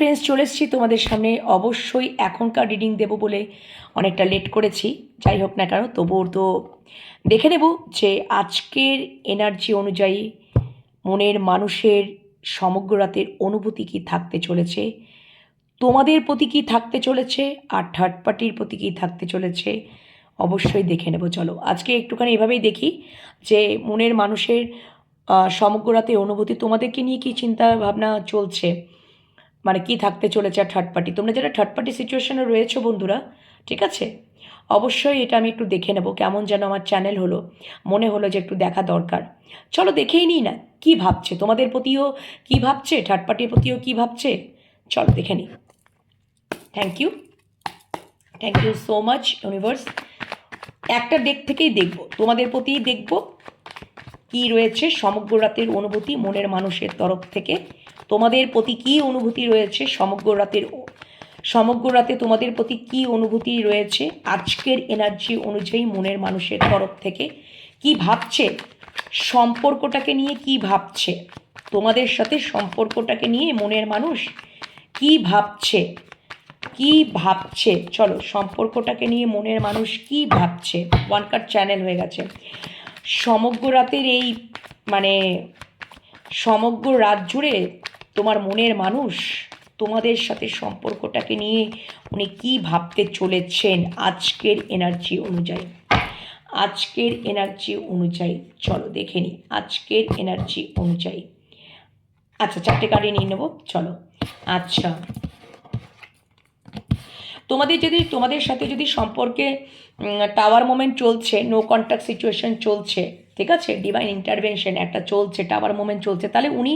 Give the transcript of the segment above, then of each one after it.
Friends চলে এসেছি তোমাদের সামনে। অবশ্যই এখনকার রিডিং দেবো বলে অনেকটা লেট করেছি। যাই হোক না কেন, তবুও তো দেখে নেব যে আজকের এনার্জি অনুযায়ী মনের মানুষের সমগ্র রাতের অনুভূতি কী থাকতে চলেছে, তোমাদের প্রতি কী থাকতে চলেছে, আর থার্ড পার্টির প্রতি কী থাকতে চলেছে, অবশ্যই দেখে নেব। চলো, আজকে একটুখানি এভাবেই দেখি যে মনের মানুষের সমগ্র রাতের অনুভূতি তোমাদেরকে নিয়ে কী চিন্তা ভাবনা চলছে। মানে কি থাকতে চলেছে আর থার্ড পার্টি তোমরা যারা থার্ড পার্টি সিচুয়েশনে রয়েছো বন্ধুরা, ঠিক আছে? অবশ্যই এটা আমি একটু দেখে নেব কেমন যেন আমার চ্যানেল হলো, মনে হলো যে একটু দেখা দরকার। চলো দেখেই নিই না, কি ভাবছে? তোমাদের প্রতিও কি ভাবছে? থার্ড পার্টির প্রতিও কি ভাবছে? চলো দেখে নিই। Thank you thank you so much universe একটা দিক থেকেই দেখব, তোমাদের প্রতিই দেখব কি রয়েছে সমগ্র রাতের অনুভূতি মনের মানুষের তরফ থেকে। তোমাদের প্রতি কী অনুভূতি রয়েছে? সমগ্র রাতের সমগ্র রাতে তোমাদের প্রতি কী অনুভূতি রয়েছে? আজকের এনার্জি অনুযায়ী মনের মানুষের তরফ থেকে কি ভাবছে? সম্পর্কটাকে নিয়ে কি ভাবছে? তোমাদের সাথে সম্পর্কটাকে নিয়ে মনের মানুষ কি ভাবছে? কি ভাবছে? চলো, সম্পর্কটাকে নিয়ে মনের মানুষ কি ভাবছে? ওয়ান কাট চ্যানেল হয়ে গেছে। সমগ্র রাতের এই মানে সমগ্র রাত জুড়ে তোমার মনের মানুষ তোমাদের সাথে সম্পর্কটাকে নিয়ে উনি কি ভাবতে চলেছেন আজকের এনার্জি অনুযায়ী। আজকের এনার্জি অনুযায়ী, চলো দেখে নিই। আজকের এনার্জি অনুযায়ী। আচ্ছা চারটে কার্ডই নিয়ে নেব, চলো। আচ্ছা। তোমাদের যদি, তোমাদের সাথে যদি সম্পর্কে টাওয়ার মোমেন্ট চলছে নো কন্ট্যাক্ট সিচুয়েশন চলছে, ঠিক আছে? ডিভাইন ইন্টারভেনশন একটা চলছে টাওয়ার মোমেন্ট চলছে, তাহলে উনি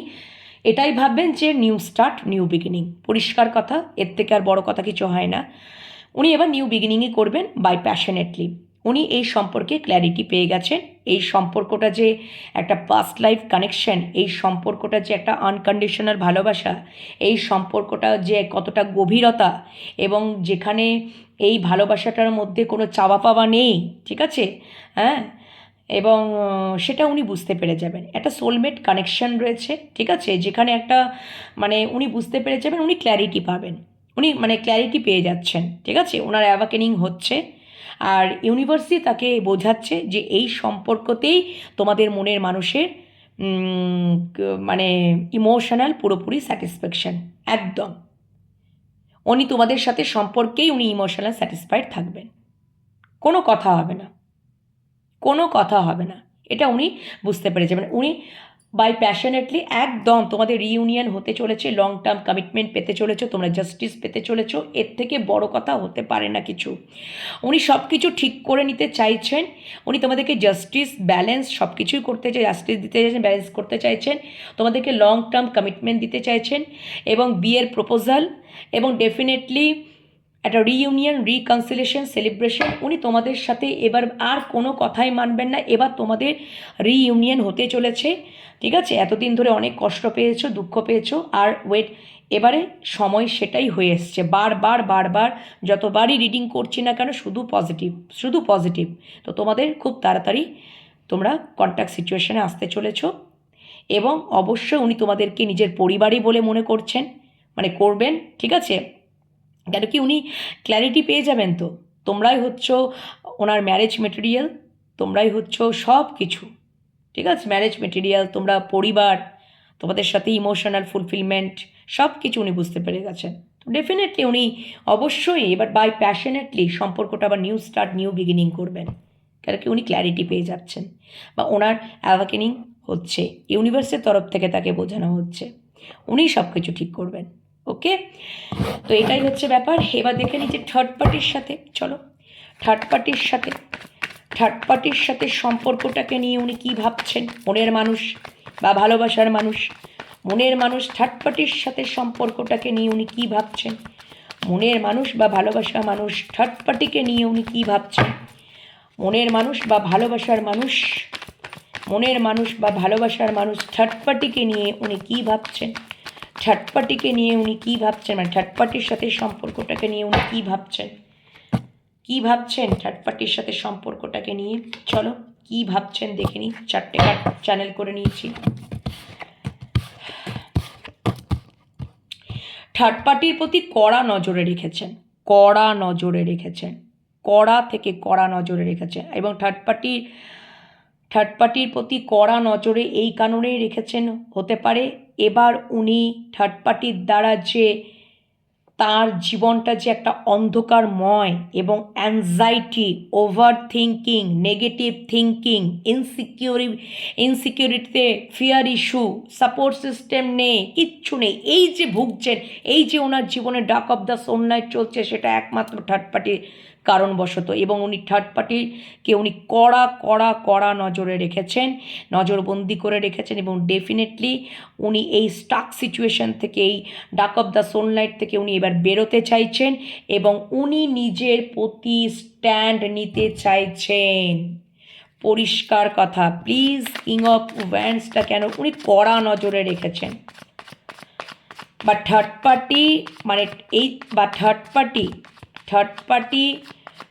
এটাই ভাববেন যে নিউ স্টার্ট নিউ বিগিনিং পরিষ্কার কথা, এর থেকে আর বড় কথা কিছু হয় না। উনি এবার নিউ বিগিনিংই করবেন বাই প্যাশনেটলি উনি এই সম্পর্কে ক্ল্যারিটি পেয়ে গেছেন। এই সম্পর্কটা যে একটা পাস্ট লাইফ কানেকশন এই সম্পর্কটা যে একটা আনকন্ডিশনাল ভালোবাসা, এই সম্পর্কটা যে কতটা গভীরতা এবং যেখানে এই ভালোবাসাটার মধ্যে কোনো চাওয়া পাওয়া নেই, ঠিক আছে? হ্যাঁ? এবং সেটা উনি বুঝতে পেরে যাবেন। একটা সোলমেট কানেকশন রয়েছে, ঠিক আছে? যেখানে একটা মানে উনি বুঝতে পেরে যাবেন, উনি ক্ল্যারিটি পাবেন। উনি মানে ক্ল্যারিটি পেয়ে যাচ্ছেন, ঠিক আছে? ওনার অ্যাভাকেনিং হচ্ছে। আর ইউনিভার্সই তাকে বোঝাচ্ছে যে এই সম্পর্কতেই তোমাদের মনের মানুষের মানে ইমোশনাল পুরোপুরি স্যাটিসফ্যাকশন একদম। উনি তোমাদের সাথে সম্পর্কেই উনি ইমোশনাল স্যাটিসফাইড থাকবেন। কোনো কথা হবে না। কোনো কথা হবে না। এটা উনি বুঝতে পেরে যাবেন উনি বাই প্যাশনেটলি একদম তোমাদের রিউনিয়ন হতে চলেছে লং টার্ম কমিটমেন্ট পেতে চলেছো, তোমরা জাস্টিস পেতে চলেছো, এর থেকে বড় কথা হতে পারে না কিছু। উনি সব কিছু ঠিক করে নিতে চাইছেন। উনি তোমাদেরকে জাস্টিস ব্যালেন্স সব কিছুই করতে চাই জাস্টিস দিতে চাইছেন ব্যালেন্স করতে চাইছেন। তোমাদেরকে লং টার্ম কমিটমেন্ট দিতে চাইছেন এবং বিয়ের প্রপোজাল এবং ডেফিনেটলি একটা রিইউনিয়ন রিকনসিলেশন সেলিব্রেশন উনি তোমাদের সাথে এবার আর কোনো কথাই মানবেন না, এবার তোমাদের রিইউনিয়ন হতে চলেছে, ঠিক আছে? এতদিন ধরে অনেক কষ্ট পেয়েছ, দুঃখ পেয়েছ, আর ওয়েট এবারে সময় সেটাই হয়ে এসছে। বারবার বারবার যতবারই রিডিং করছি না কেন, শুধু পজিটিভ শুধু পজিটিভ তো তোমাদের খুব তাড়াতাড়ি তোমরা কন্ট্যাক্ট সিচুয়েশনে আসতে চলেছো এবং অবশ্যই উনি তোমাদেরকে নিজের পরিবারই বলে মনে করছেন মানে করবেন, ঠিক আছে? কেন কি উনি ক্ল্যারিটি পেয়ে যাবেন তো? তোমরাই হচ্ছ ওনার ম্যারেজ মেটেরিয়াল তোমরাই হচ্ছ সব কিছু। ঠিক আছে? ম্যারেজ মেটেরিয়াল তোমরা পরিবার, তোমাদের সাথে ইমোশনাল ফুলফিলমেন্ট সব কিছু উনি বুঝতে পেরে গেছেন। তো ডেফিনেটলি উনি অবশ্যই এবার বাই প্যাশনেটলি সম্পর্কটা আবার নিউ স্টার্ট নিউ বিগিনিং করবেন। কেন কি উনি ক্ল্যারিটি পেয়ে যাচ্ছেন। বা ওনার অ্যাওয়াকেনিং হচ্ছে। ইউনিভার্সের তরফ থেকে তাকে বোঝানো হচ্ছে। উনি সব কিছু ঠিক করবেন। ওকে? তো এটাই হচ্ছে ব্যাপার। এবার দেখে যে থার্ড পার্টির সাথে। চলো। থার্ড পার্টির সাথে। থার্ড পার্টির সাথে সম্পর্কটাকে নিয়ে উনি কী ভাবছেন? মনের মানুষ বা ভালোবাসার মানুষ? মনের মানুষ থার্ড পার্টির সাথে সম্পর্কটাকে নিয়ে উনি কী ভাবছেন? মনের মানুষ বা ভালোবাসার মানুষ থার্ড পার্টিকে নিয়ে উনি কী ভাবছেন? মনের মানুষ বা ভালোবাসার মানুষ? মনের মানুষ বা ভালোবাসার মানুষ থার্ড পার্টিকে নিয়ে উনি কী ভাবছেন? পার্টিকে নিয়ে উনি কী ভাবছেন? মানে পার্টির সাথে সম্পর্কটাকে নিয়ে উনি কী ভাবছেন? কী ভাবছেন পার্টির সাথে সম্পর্কটাকে নিয়ে? চলো, কী ভাবছেন দেখে নিই। চারটে কার্ড চ্যানেল করে নিয়েছি। থার্ড পার্টির প্রতি কড়া নজরে রেখেছেন। কড়া নজরে রেখেছেন। কড়া থেকে কড়া নজরে রেখেছেন। এবং থার্ড পার্টির থার্ড পার্টির প্রতি কড়া নজরে এই কারণেই রেখেছেন, হতে পারে এবার উনি থার্ড পার্টির দ্বারা যে তার জীবনটা যে একটা অন্ধকারময় এবং anxiety over thinking negative thinking insecure ইনসিকিউরিটিতে fear issue support system নেই, কিচ্ছু নেই। এই যে ভুগছেন, এই যে ওনার জীবনে ডাক অফ দ্য সোনলাইট চলছে, সেটা একমাত্র থার্ড পার্টির কারণবশত এবং উনি থার্ড পার্টিকে উনি কড়া কড়া কড়া নজরে রেখেছেন, নজরবন্দি করে রেখেছেন এবং ডেফিনেটলি উনি এই স্টাক সিচুয়েশন থেকে, এই ডাক অফ দ্য সোনলাইট থেকে উনি এবার বেরোতে চাইছেন এবং উনি নিজের প্রতি স্ট্যান্ড নিতে চাইছেন। পরিষ্কার কথা প্লিজ কিং অফ ভ্যান্সটা কেন উনি কড়া নজরে রেখেছেন। বা থার্ড পার্টি মানে এই, বা third party third party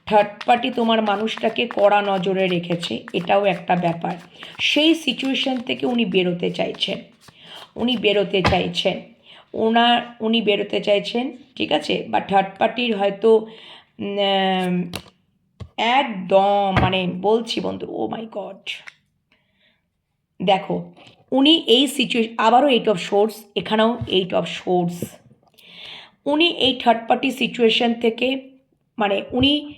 third party তোমার মানুষটাকে কড়া নজরে রেখেছে, এটাও একটা ব্যাপার। সেই সিচুয়েশান থেকে উনি বেরোতে চাইছেন। উনি বেরোতে চাইছেন। ওনার, উনি বেরোতে চাইছেন, ঠিক আছে? বা থার্ড পার্টির হয়তো একদম মানে বলছি বন্ধু ও মাই গড দেখো, উনি এই সিচুয়েশন আবারও এইট অফ সোর্স এখানেও এইট অফ সোর্স উনি এই থার্ড পার্টি সিচুয়েশন থেকে মানে উনি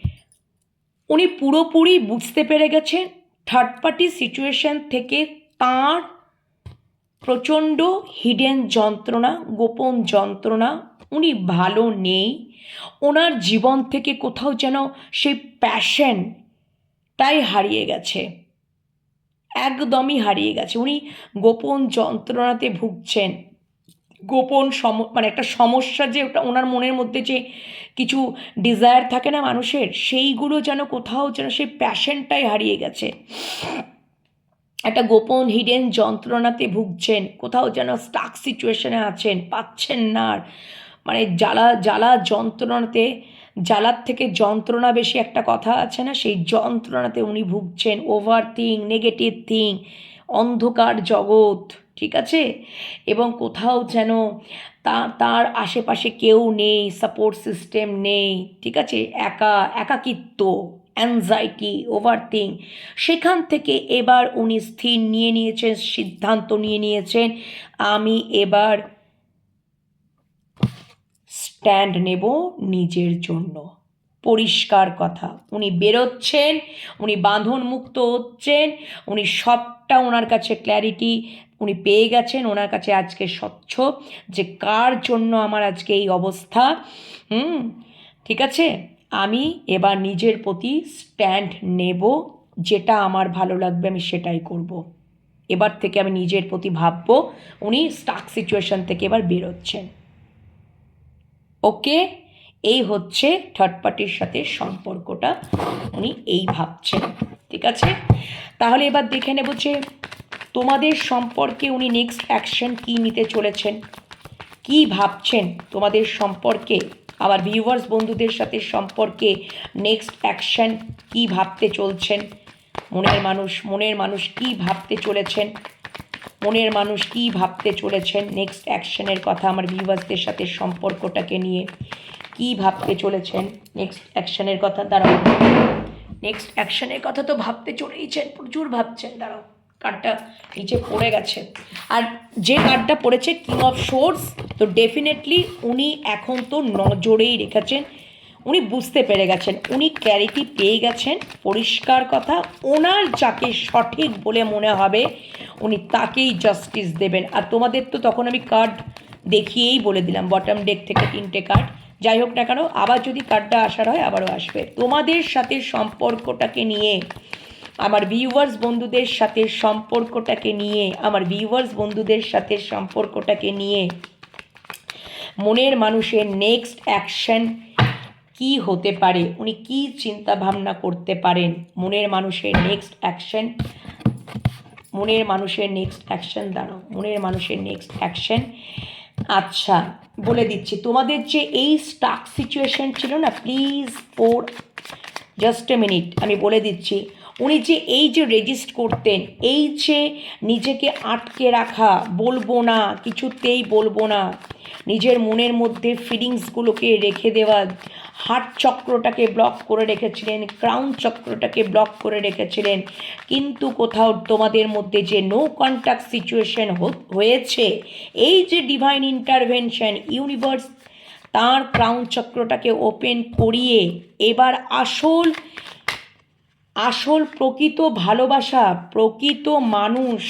উনি পুরোপুরি বুঝতে পেরে গেছেন থার্ড পার্টি সিচুয়েশন থেকে তার প্রচণ্ড হিডেন যন্ত্রণা, গোপন যন্ত্রণা, উনি ভালো নেই। ওনার জীবন থেকে কোথাও যেন সেই প্যাশন তাই হারিয়ে গেছে। একদমই হারিয়ে গেছে। উনি গোপন যন্ত্রণাতে ভুগছেন। গোপন সম মানে একটা সমস্যা যে ওটা ওনার মনের মধ্যে যে কিছু ডিজায়ার থাকে না মানুষের, সেইগুলো যেন কোথাও যেন সেই প্যাশনটাই হারিয়ে গেছে। একটা গোপন হিডেন যন্ত্রণাতে ভুগছেন, কোথাও যেন স্টাক সিচুয়েশনে আছেন, পাচ্ছেন না মানে জ্বালা জ্বালা যন্ত্রণাতে, জ্বালার থেকে যন্ত্রণা বেশি একটা কথা আছে না, সেই যন্ত্রণাতে উনি ভুগছেন। ওভার থিং নেগেটিভ থিং অন্ধকার জগৎ। ঠিক আছে? এবং কোথাও যেন তা তার আশেপাশে কেউ নেই সাপোর্ট সিস্টেম নেই, ঠিক আছে? একা, একাকিত্ব অ্যাংজাইটি ওভার থিং সেখান থেকে এবার উনি স্থির নিয়ে নিয়েছেন, সিদ্ধান্ত নিয়ে নিয়েছেন। আমি এবার স্ট্যান্ড নেব নিজের জন্য। পরিষ্কার কথা। উনি বেরোচ্ছেন, উনি বাঁধন মুক্ত হচ্ছেন, উনি সবটা ওনার কাছে ক্ল্যারিটি উনি পেয়ে গেছেন, ওনার কাছে আজকে স্বচ্ছ যে কার জন্য আমার আজকে এই অবস্থা। হুম, ঠিক আছে? আমি এবার নিজের প্রতি স্ট্যান্ড নেব, যেটা আমার ভালো লাগবে, আমি সেটাই করব। এবার থেকে আমি নিজের প্রতি ভাববো, উনি স্টাক সিচুয়েশন থেকে এবার বেরোচ্ছেন। ওকে এই হচ্ছে থার্ড পার্টির সাথে সম্পর্কটা, উনি এই ভাবছেন। ঠিক আছে? তাহলে এবার দেখে নেব যে তোমাদের সম্পর্কে উনি নেক্সট অ্যাকশন কী নিতে চলেছেন? কি ভাবছেন তোমাদের সম্পর্কে? আবার ভিউয়ার্স বন্ধুদের সাথে সম্পর্কে নেক্সট অ্যাকশন কি ভাবতে চলছেন? মনের মানুষ মনের মানুষ কি ভাবতে চলেছেন? মনের মানুষ কি ভাবতে চলেছেন? নেক্সট অ্যাকশনের কথা আমার ভিউয়ার্সদের সাথে সম্পর্কটাকে নিয়ে কি ভাবতে চলেছেন? নেক্সট অ্যাকশনের কথা, দাঁড়াও। নেক্সট অ্যাকশনের কথা তো ভাবতে চলেইছেন, প্রচুর ভাবছেন, দাঁড়াও। কার্ডটা নিচে পড়ে গেছে। আর যে কার্ডটা পড়েছে কিং অফ সোর্স তো ডেফিনেটলি উনি এখন তো নজরেই রেখেছেন। উনি বুঝতে পেরে গেছেন, উনি ক্যারিটি পেয়ে গেছেন। পরিষ্কার কথা, ওনার যাকে সঠিক বলে মনে হবে, উনি তাকেই জাস্টিস দেবেন। আর তোমাদের তো তখন আমি কার্ড দেখিয়েই বলে দিলাম বটম ডেক থেকে তিনটে কার্ড যাই হোক না কেন, আবার যদি কার্ডটা আসার হয়, আবারও আসবে। তোমাদের সাথে সম্পর্কটাকে নিয়ে আমার ভিউয়ার্স বন্ধুদের সাথে সম্পর্কটাকে নিয়ে, আমার ভিউয়ার্স বন্ধুদের সাথে সম্পর্কটাকে নিয়ে মনের মানুষের নেক্সট অ্যাকশন কি হতে পারে, উনি কি চিন্তা ভাবনা করতে পারেন, মনের মানুষের নেক্সট অ্যাকশন মনের মানুষের নেক্সট অ্যাকশন দাঁড়াও, মনের মানুষের নেক্সট অ্যাকশন আচ্ছা বলে দিচ্ছি, তোমাদের যে এই স্টাক সিচুয়েশন ছিল না please for just a minute আমি বলে দিচ্ছি উনি যে এই যে রেজিস্ট করতেন, এই যে নিজেকে আটকে রাখা, বলব না, কিছুতেই বলব না, নিজের মনের মধ্যে ফিলিংসগুলোকে রেখে দেওয়া হার্ট চক্রটাকে ব্লক করে রেখেছিলেন ক্রাউন চক্রটাকে ব্লক করে রেখেছিলেন, কিন্তু কোথাও তোমাদের মধ্যে যে নো কন্ট্যাক্ট সিচুয়েশন হয়েছে, এই যে ডিভাইন ইন্টারভেনশন ইউনিভার্স তার ক্রাউন চক্রটাকে ওপেন করিয়ে, এবার আসল আসল প্রকৃত ভালোবাসা, প্রকৃত মানুষ।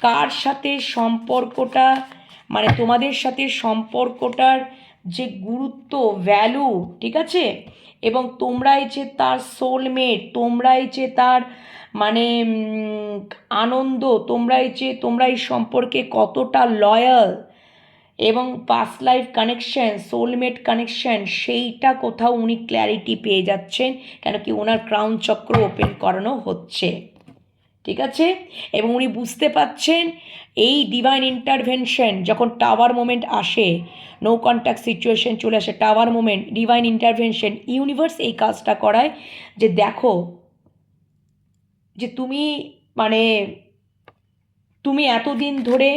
কার সাথে সম্পর্কটা মানে তোমাদের সাথে সম্পর্কটার যে গুরুত্ব ভ্যালু ঠিক আছে? এবং তোমরাই যে তার সোলমেট তোমরাই যে তার মানে আনন্দ, তোমরাই যে তোমরা এই সম্পর্কে কতটা লয়াল এবং past life connection soulmate connection সেইটা কোথাও উনি ক্ল্যারিটি পেয়ে যাচ্ছেন, কেন কি ওনার ক্রাউন চক্র ওপেন করানো হচ্ছে। ঠিক আছে? এবং উনি বুঝতে পাচ্ছেন, এই ডিভাইন ইন্টারভেনশন যখন টাওয়ার মোমেন্ট আসে নো কন্ট্যাক্ট সিচুয়েশন চলে আসে tower moment divine intervention universe এই কাজটা করায় যে দেখো, যে তুমি মানে তুমি এতদিন ধরে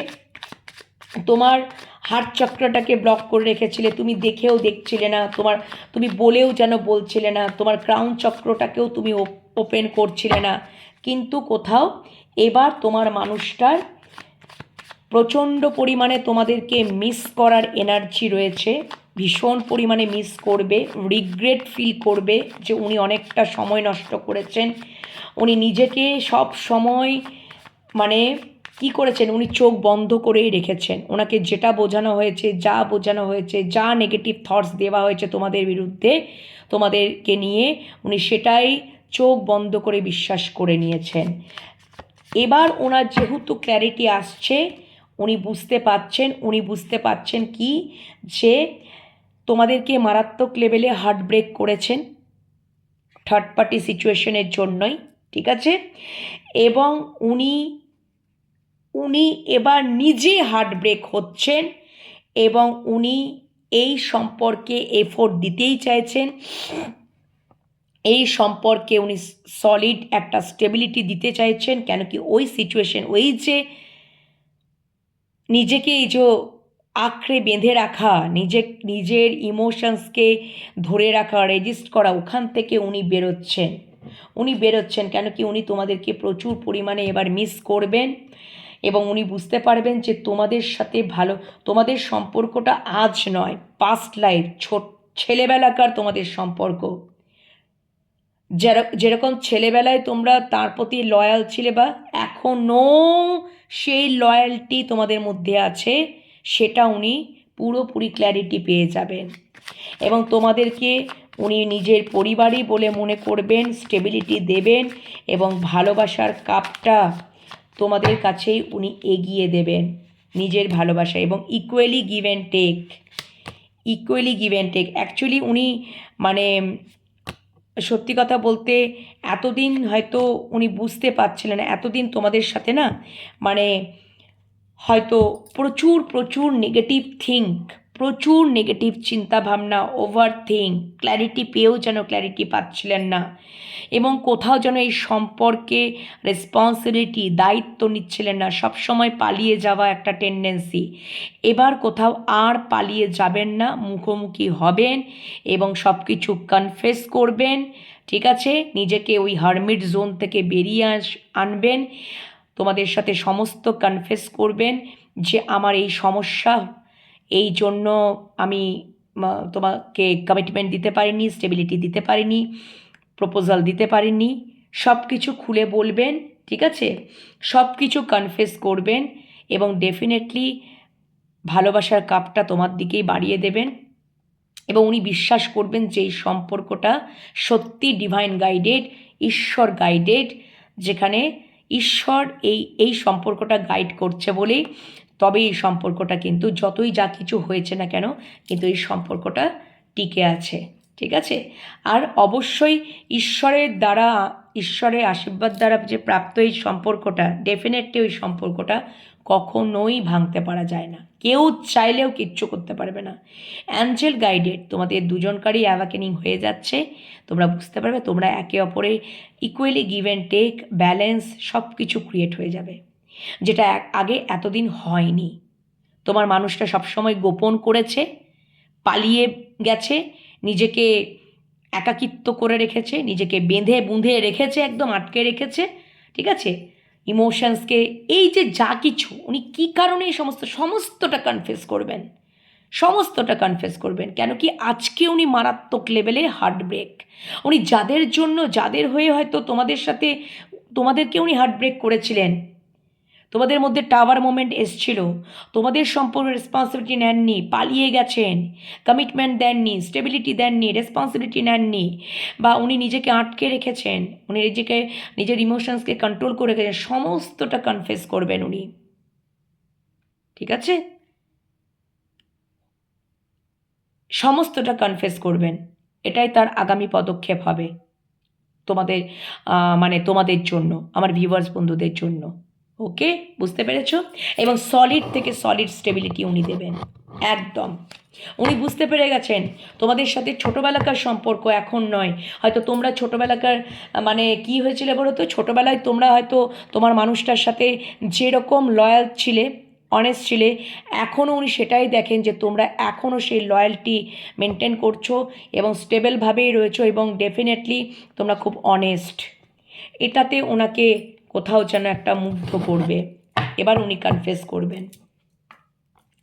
তোমার হার্ট চক্রটাকে ব্লক করে রেখেছিলে, তুমি দেখেও দেখছিলে না, তোমার, তুমি বলেও যেন বলছিলে না, তোমার ক্রাউন চক্রটাকেও তুমি ওপেন করছিলে না। কিন্তু কোথাও এবার তোমার মানুষটার প্রচণ্ড পরিমাণে তোমাদেরকে মিস করার এনার্জি রয়েছে, ভীষণ পরিমাণে মিস করবে রিগ্রেট ফিল করবে যে উনি অনেকটা সময় নষ্ট করেছেন। উনি নিজেকে সব সময় মানে কি করেছেন? উনি চোখ বন্ধ করেই রেখেছেন। ওনাকে যেটা বোঝানো হয়েছে, যা বোঝানো হয়েছে, যা নেগেটিভ থটস দেওয়া হয়েছে তোমাদের বিরুদ্ধে, তোমাদেরকে নিয়ে উনি সেটাই চোখ বন্ধ করে বিশ্বাস করে নিয়েছেন। এবার ওনার যেহেতু ক্ল্যারিটি আসছে, উনি বুঝতে পাচ্ছেন উনি বুঝতে পাচ্ছেন কি? যে তোমাদেরকে মারাত্মক লেভেলে হার্ট ব্রেক করেছেন থার্ড পার্টি সিচুয়েশনের জন্যই, ঠিক আছে? এবং উনি উনি এবার নিজে হার্ট ব্রেক হচ্ছেন এবং উনি এই সম্পর্কে এফোর্ট দিতেই চাইছেন। এই সম্পর্কে উনি সলিড একটা স্টেবিলিটি দিতে চাইছেন, কেন কি ওই সিচুয়েশন ওই যে নিজেকে এই যে আঁকড়ে বেঁধে রাখা, নিজে, নিজের ইমোশনসকে ধরে রাখা রেজিস্ট করা, ওখান থেকে উনি বেরোচ্ছেন। উনি বেরোচ্ছেন, কেন কি উনি তোমাদেরকে প্রচুর পরিমাণে এবার মিস করবেন। এবং উনি বুঝতে পারবেন যে তোমাদের সাথে ভালো, তোমাদের সম্পর্কটা আজ নয় পাস্ট লাইফ ছোট, ছেলেবেলাকার তোমাদের সম্পর্ক। যের- যেরকম ছেলেবেলায় তোমরা তার প্রতি লয়াল ছিলে বা এখনও সেই লয়্যালটি তোমাদের মধ্যে আছে, সেটা উনি পুরোপুরি ক্ল্যারিটি পেয়ে যাবেন। এবং তোমাদেরকে উনি নিজের পরিবারই বলে মনে করবেন স্টেবিলিটি দেবেন এবং ভালোবাসার কাপটা তোমাদের কাছেই উনি এগিয়ে দেবেন নিজের ভালোবাসা এবং equally give and take equally give and take actually উনি মানে সত্যি কথা বলতে এতদিন হয়তো উনি বুঝতে পারছিলেন, এতদিন তোমাদের সাথে না মানে হয়তো প্রচুর প্রচুর নেগেটিভ থিঙ্ক প্রচুর নেগেটিভ চিন্তাভাবনা ওভার থিঙ্ক ক্ল্যারিটি পেয়েও যেন ক্ল্যারিটি পাচ্ছিলেন না এবং কোথাও যেন এই সম্পর্কে রেসপন্সিবিলিটি দায়িত্ব নিচ্ছিলেন না। সবসময় পালিয়ে যাওয়া একটা টেন্ডেন্সি এবার কোথাও আর পালিয়ে যাবেন না, মুখোমুখি হবেন এবং সব কিছু কনফেস করবেন, ঠিক আছে? নিজেকে ওই হারমিট জোন থেকে বেরিয়ে আনবেন, তোমাদের সাথে সমস্ত কনফেস করবেন যে আমার এই সমস্যা এই জন্য আমি তোমাকে কমিটমেন্ট দিতে পারিনি স্টেবিলিটি দিতে পারিনি প্রপোজাল দিতে পারিনি। সব কিছু খুলে বলবেন, ঠিক আছে? সব কিছু কনফেস করবেন এবং ডেফিনেটলি ভালোবাসার কাপটা তোমার দিকেই বাড়িয়ে দেবেন এবং উনি বিশ্বাস করবেন যে এই সম্পর্কটা সত্যি ডিভাইন গাইডেড ঈশ্বর গাইডেড যেখানে ঈশ্বর এই এই সম্পর্কটা গাইড করছে বলেই তবে এই সম্পর্কটা কিন্তু যতই যা কিছু হয়েছে না কেন কিন্তু এই সম্পর্কটা টিকে আছে, ঠিক আছে? আর অবশ্যই ঈশ্বরের দ্বারা, ঈশ্বরের আশীর্বাদ দ্বারা যে প্রাপ্ত এই সম্পর্কটা ডেফিনেটলি ওই সম্পর্কটা কখনোই ভাঙতে পারা যায় না। কেউ চাইলেও কিচ্ছু করতে পারবে না। অ্যাঞ্জেল গাইডেড তোমাদের দুজনকারই অ্যাওয়াকেনিং হয়ে যাচ্ছে। তোমরা বুঝতে পারবে, তোমরা একে অপরে equally give and take balance সব কিছু ক্রিয়েট হয়ে যাবে। যেটা আগে এতদিন হয়নি। তোমার মানুষটা সবসময় গোপন করেছে, পালিয়ে গেছে, নিজেকে একাকিত্ব করে রেখেছে, নিজেকে বেঁধে বুঁধে রেখেছে, একদম আটকে রেখেছে, ঠিক আছে? ইমোশনসকে এই যে যা কিছু, উনি কী কারণে এই সমস্ত, সমস্তটা কনফেস করবেন? সমস্তটা কনফেস করবেন। কেন কি আজকে উনি মারাত্মক লেভেলে হার্ট ব্রেক উনি যাদের জন্য, যাদের হয়ে হয়তো তোমাদের সাথে, তোমাদেরকে উনি হার্ট ব্রেক করেছিলেন। তোমাদের মধ্যে টাওয়ার মোমেন্ট এসছিল। তোমাদের সম্পূর্ণ রেসপন্সিবিলিটি নেননি, পালিয়ে গেছেন। কমিটমেন্ট দেননি স্টেবিলিটি দেননি রেসপন্সিবিলিটি নেননি। বা উনি নিজেকে আটকে রেখেছেন, উনি নিজেকে, নিজের ইমোশনসকে কন্ট্রোল করে রেখেছেন, সমস্তটা কনফেস করবেন উনি। ঠিক আছে? সমস্তটা কনফেস করবেন। এটাই তার আগামী পদক্ষেপ হবে। তোমাদের মানে তোমাদের জন্য, আমার ভিউয়ার্স বন্ধুদের জন্য। ওকে? বুঝতে পেরেছ? এবং সলিড থেকে সলিড স্টেবিলিটি উনি দেবেন। একদম। উনি বুঝতে পেরে গেছেন। তোমাদের সাথে ছোটোবেলাকার সম্পর্ক এখন নয়। হয়তো তোমরা ছোটোবেলাকার মানে কি হয়েছিল বলো তো? ছোটোবেলায় তোমরা হয়তো তোমার মানুষটার সাথে যেরকম লয়াল ছিলে অনেস্ট ছিলে এখনও উনি সেটাই দেখেন যে তোমরা এখনও সেই লয়্যালটি মেনটেন করছ এবং স্টেবলভাবেই রয়েছো এবং ডেফিনেটলি তোমরা খুব অনেস্ট এটাতে ওনাকে কোথাও যেন একটা মুগ্ধ করবে। এবার উনি কনফেস করবেন।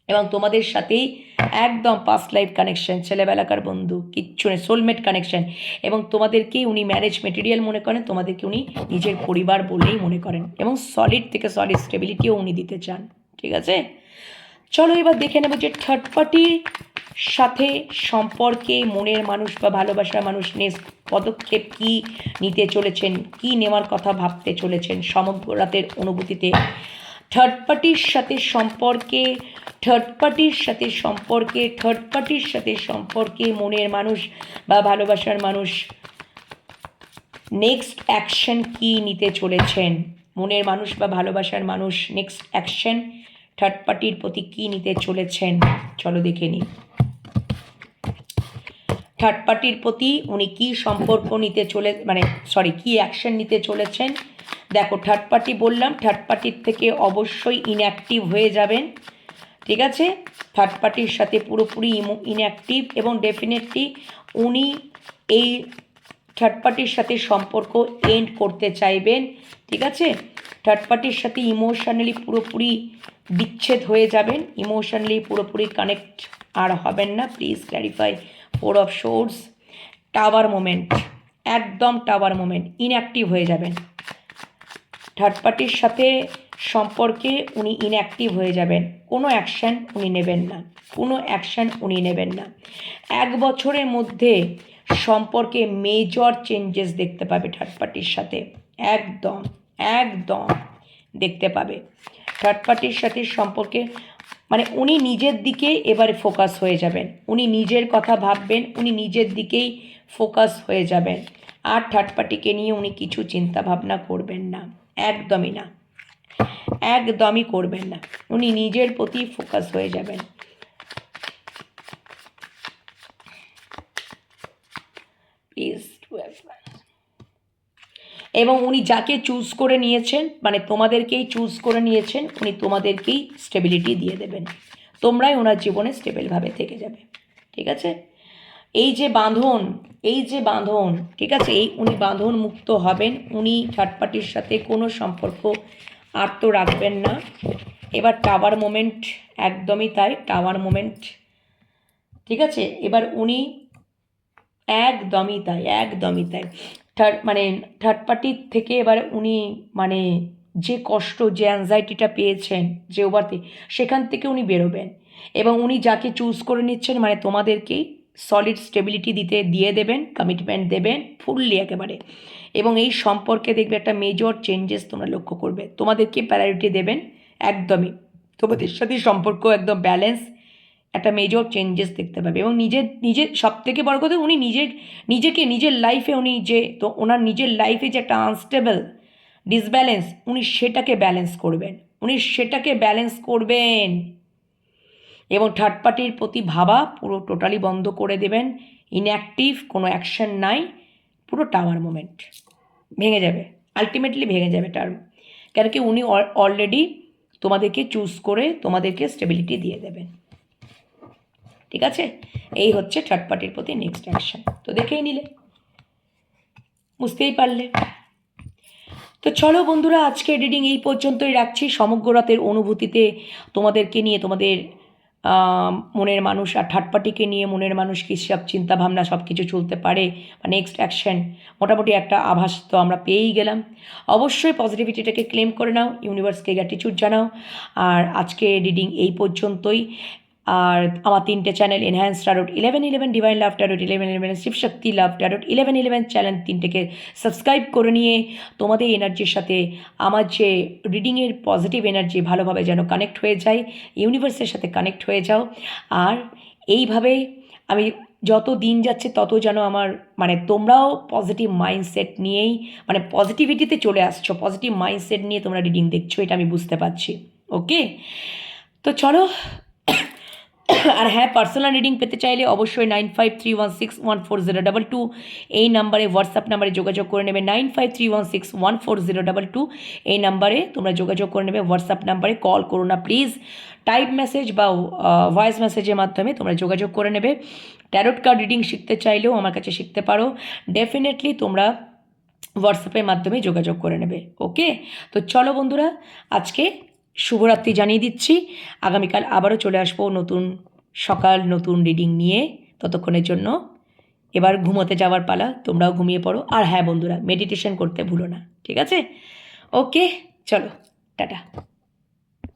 এবং তোমাদের সাথেই একদম পাস্ট লাইফ কানেকশন ছেলেবেলাকার বন্ধু, কিচ্ছু নেই সোলমেট কানেকশন এবং তোমাদেরকেই উনি ম্যারেজ মেটেরিয়াল মনে করেন, তোমাদেরকে উনি নিজের পরিবার বলেই মনে করেন। এবং সলিড থেকে সলিড স্টেবিলিটিও উনি দিতে চান। ঠিক আছে? চলো এবার দেখে নেব যে থার্ড পার্টির সাথে সম্পর্কে মনের মানুষ বা ভালোবাসার মানুষ নেক্সট পদক্ষেপ কি নিতে চলেছেন, কি নেওয়ার কথা ভাবতে চলেছেন সমগ্র রাতের অনুভূতিতে থার্ড পার্টির সাথে সম্পর্কে থার্ড পার্টির সাথে সম্পর্কে থার্ড পার্টির সাথে সম্পর্কে মনের মানুষ বা ভালোবাসার মানুষ নেক্সট অ্যাকশন কি নিতে চলেছেন? মনের মানুষ বা ভালোবাসার মানুষ নেক্সট অ্যাকশন থার্ড পার্টির প্রতি কী নিতে চলেছেন? চলো দেখে নিই। থার্ড পার্টির প্রতি উনি কী সম্পর্ক নিতে চলে মানে সরি কী অ্যাকশন নিতে চলেছেন? দেখো থার্ড পার্টি বললাম থার্ড পার্টির থেকে অবশ্যই ইনঅ্যাক্টিভ হয়ে যাবেন, ঠিক আছে? থার্ড পার্টির সাথে পুরোপুরি ইনঅ্যাক্টিভ এবং ডেফিনেটলি উনি এই থার্ড পার্টির সাথে সম্পর্ক এন্ড করতে চাইবেন, ঠিক আছে? থার্ড পার্টির সাথে ইমোশনালি পুরোপুরি বিচ্ছেদ হয়ে যাবেন। ইমোশনালি পুরোপুরি কানেক্ট আর হবেন না। Please clarify four of swords tower moment একদম টাওয়ার মোমেন্ট ইনঅ্যাক্টিভ হয়ে যাবেন। থার্ড পার্টির সাথে সম্পর্কে উনি ইনঅ্যাক্টিভ হয়ে যাবেন। কোনো অ্যাকশান উনি নেবেন না। কোনো অ্যাকশান উনি নেবেন না। এক বছরের মধ্যে সম্পর্কে মেজর চেঞ্জেস দেখতে পাবে থার্ড পার্টির সাথে। একদম। একদম দেখতে পাবে। থার্ড পার্টির সাথে সম্পর্কে মানে উনি নিজের দিকে এবারে ফোকাস হয়ে যাবেন। উনি নিজের কথা ভাববেন, উনি নিজের দিকেই ফোকাস হয়ে যাবেন। আর থার্ড পার্টিকে নিয়ে উনি কিছু চিন্তা ভাবনা করবেন না। একদমই না। একদমই করবেন না। উনি নিজের প্রতি ফোকাস হয়ে যাবেন। প্লিজ এবং উনি যাকে চুজ করে নিয়েছেন মানে তোমাদেরকেই চুজ করে নিয়েছেন, উনি তোমাদেরকেই স্টেবিলিটি দিয়ে দেবেন। তোমরাই ওনার জীবনে স্টেবলভাবে থেকে যাবে। ঠিক আছে? এই যে বাঁধন, এই যে বাঁধন, ঠিক আছে? এই উনি বাঁধন মুক্ত হবেন, উনি থার্ড পার্টির সাথে কোনো সম্পর্ক আর তো রাখবেন না। এবার টাওয়ার মোমেন্ট একদমই তাই টাওয়ার মোমেন্ট ঠিক আছে? এবার উনি একদমই তাই একদমই তাই। থার্ড মানে থার্ড পার্টির থেকে এবার উনি মানে যে কষ্ট, যে অ্যাংজাইটিটা পেয়েছেন, যে ওভারতে সেখান থেকে উনি বেরোবেন। এবং উনি যাকে চুজ করে নিচ্ছেন মানে তোমাদেরকেই সলিড স্টেবিলিটি দিতে, দিয়ে দেবেন কমিটমেন্ট দেবেন ফুললি একেবারে। এবং এই সম্পর্কে দেখবে একটা মেজর চেঞ্জেস তোমরা লক্ষ্য করবে। তোমাদেরকে প্রায়োরিটি দেবেন একদমই। তোমাদের সাথে সম্পর্ক একদম ব্যালেন্স একটা মেজর চেঞ্জেস দেখতে পাবে এবং নিজের নিজের সব থেকে বড় কথা উনি নিজের, নিজেকে, নিজের লাইফে উনি যে, তো ওনার নিজের লাইফে যে একটা আনস্টেবল ডিসব্যালেন্স উনি সেটাকে ব্যালেন্স করবেন। উনি সেটাকে ব্যালেন্স করবেন। এবং থার্ড পার্টির প্রতি ভাবা পুরো টোটালি বন্ধ করে দেবেন। ইনঅ্যাক্টিভ কোনো অ্যাকশন নাই, পুরো টাওয়ার মোমেন্ট ভেঙে যাবে। আলটিমেটলি ভেঙে যাবে টার্ম কেন কি উনি অলরেডি তোমাদেরকে চুজ করে তোমাদেরকে স্টেবিলিটি দিয়ে দেবেন। ঠিক আছে? এই হচ্ছে থার্ড পার্টির প্রতি নেক্সট অ্যাকশন তো দেখেই নিলে। বুঝতেই পারলে। তো চলো বন্ধুরা, আজকে রিডিং এই পর্যন্তই রাখছি। সমগ্র রাতের অনুভূতিতে তোমাদেরকে নিয়ে, তোমাদের মনের মানুষ আর থার্ড পার্টিকে নিয়ে, মনের মানুষ কী সব চিন্তা ভাবনা সব কিছু চলতে পারে বা নেক্সট অ্যাকশন মোটামুটি একটা আভাস তো আমরা পেয়েই গেলাম। অবশ্যই পজিটিভিটিটাকে ক্লেম করে নাও ইউনিভার্সকে গ্র্যাটিচিউড জানাও। আর আজকে রিডিং এই পর্যন্তই। আর আমার তিনটে channel enhance tarot eleven eleven divine love tarot eleven eleven Shivshakti love tarot eleven eleven channel তিনটেকে subscribe করে নিয়ে তোমাদের এনার্জির সাথে আমার যে রিডিংয়ের পজিটিভ এনার্জি ভালোভাবে যেন কানেক্ট হয়ে যায় ইউনিভার্সের সাথে কানেক্ট হয়ে যাও। আর এইভাবে আমি যত দিন যাচ্ছে তত যেন আমার মানে তোমরাও পজিটিভ মাইন্ডসেট নিয়েই মানে পজিটিভিটিতে চলে আসছো পজিটিভ মাইন্ডসেট নিয়ে তোমরা রিডিং দেখছ, এটা আমি বুঝতে পারছি। ওকে তো চলো আর হ্যাঁ পার্সোনাল রিডিং পেতে চাইলে অবশ্যই nine five three one six one four zero double two এই নাম্বারে হোয়াটসঅ্যাপ নাম্বারে যোগাযোগ করে নেবে। Nine five three one six one four zero double two এই নাম্বারে তোমরা যোগাযোগ করে নেবে। হোয়াটসঅ্যাপ নাম্বারে কল করো না প্লিজ টাইপ মেসেজ বা ভয়েস মেসেজের মাধ্যমে তোমরা যোগাযোগ করে নেবে। ট্যারোট কার্ড রিডিং শিখতে চাইলেও আমার কাছে শিখতে পারো। ডেফিনেটলি তোমরা হোয়াটসঅ্যাপের মাধ্যমে যোগাযোগ করে নেবে। ওকে তো চলো বন্ধুরা, আজকে শুভরাত্রি জানিয়ে দিচ্ছি। আগামীকাল আবারও চলে আসব নতুন সকাল, নতুন রিডিং নিয়ে ততক্ষণের জন্য। এবার ঘুমোতে যাওয়ার পালা, তোমরাও ঘুমিয়ে পড়ো। আর হ্যাঁ বন্ধুরা মেডিটেশন করতে ভুলো না, ঠিক আছে? ওকে চলো, টাটা।